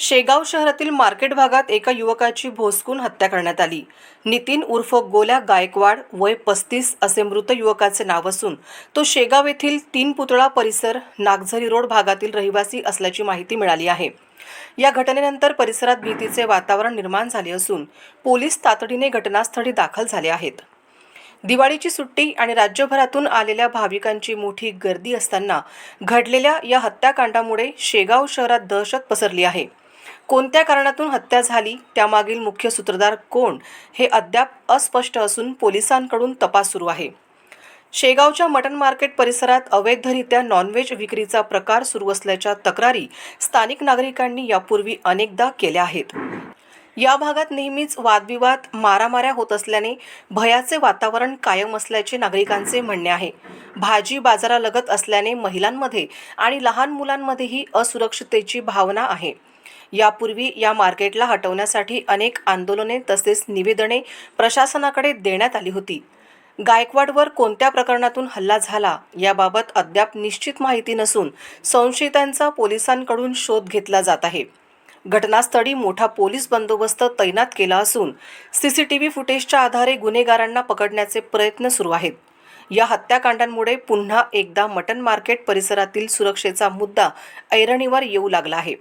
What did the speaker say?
शेगाव शहरातील मार्केट भागात एका युवकाची भोसकून हत्या करण्यात आली. नितीन उर्फ गोल्या गायकवाड वय पस्तीस असे मृत युवकाचे नाव असून तो शेगाव येथील तीन पुतळा परिसर नागझरी रोड भागातील रहिवासी असल्याची माहिती मिळाली आहे. या घटनेनंतर परिसरात भीतीचे वातावरण निर्माण झाले असून पोलीस तातडीने घटनास्थळी दाखल झाले आहेत. दिवाळीची सुट्टी आणि राज्यभरातून आलेल्या भाविकांची मोठी गर्दी असताना घडलेल्या या हत्याकांडामुळे शेगाव शहरात दहशत पसरली आहे. कोणत्या कारणातून हत्या झाली? त्यामागील मुख्य सूत्रधार कोण? हे अद्याप अस्पष्ट असून पोलिसांकडून तपास सुरू आहे. शेगावच्या मटण मार्केट परिसरात अवैधरित्या नॉनव्हेज विक्रीचा प्रकार सुरू असल्याच्या तक्रारी स्थानिक नागरिकांनी यापूर्वी अनेकदा केल्या आहेत. या भागात नेहमीच वादविवाद मारामाऱ्या होत असल्याने भयाचे वातावरण कायम असल्याचे नागरिकांचे म्हणणे आहे. भाजी बाजारालगत असल्याने महिलांमध्ये आणि लहान मुलांमध्येही असुरक्षिततेची भावना आहे. यापूर्वी या मार्केटला हटवण्यासाठी अनेक आंदोलने तसेच निवेदने प्रशासनाकडे देण्यात आली होती. गायकवाडवर कोणत्या प्रकरणातून हल्ला झाला याबाबत अद्याप निश्चित माहिती नसून संशयितांचा पोलिसांकडून शोध घेतला जात आहे. घटनास्थळी मोठा पोलीस बंदोबस्त तैनात केला असून सी सी टी व्ही फुटेजच्या आधारे गुन्हेगारांना पकडण्याचे प्रयत्न सुरू आहेत. या हत्याकांडांमुळे पुन्हा एकदा मटन मार्केट परिसरातील सुरक्षेचा मुद्दा ऐरणीवर येऊ लागला आहे.